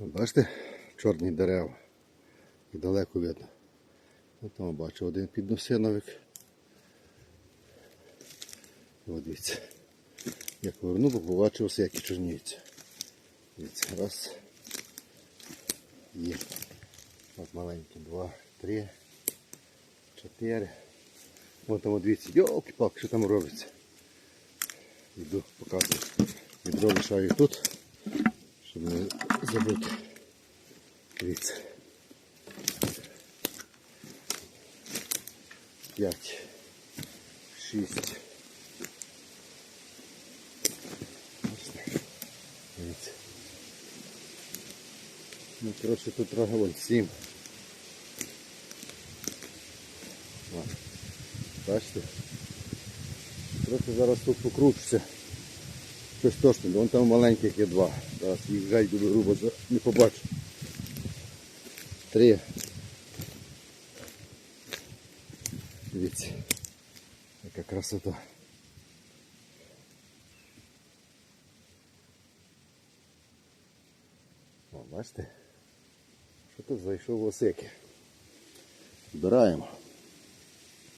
Бачите, чорні дерева. І далеко видно. От там бачу один підносиновик. От дивіться. Я поверну, бо побачив все, які чорніються. Дивіться, раз. Є. От маленькі, два, три, чотири. Вон там дивіться, йолки палки що там робиться. Йду показую. Відро лишаю тут, щоб не забути. Дивіться. П'ять. Шість. Дивіться. Ну, коротше, тут вон сім. Бачите? Трохи зараз тут покручуся. Щось точно, вон там маленьких є два. Зараз їх жаль буду грубо не побачу. Три. Дивіться. Яка красота. О, бачите? Що тут зайшов осики. Збираємо.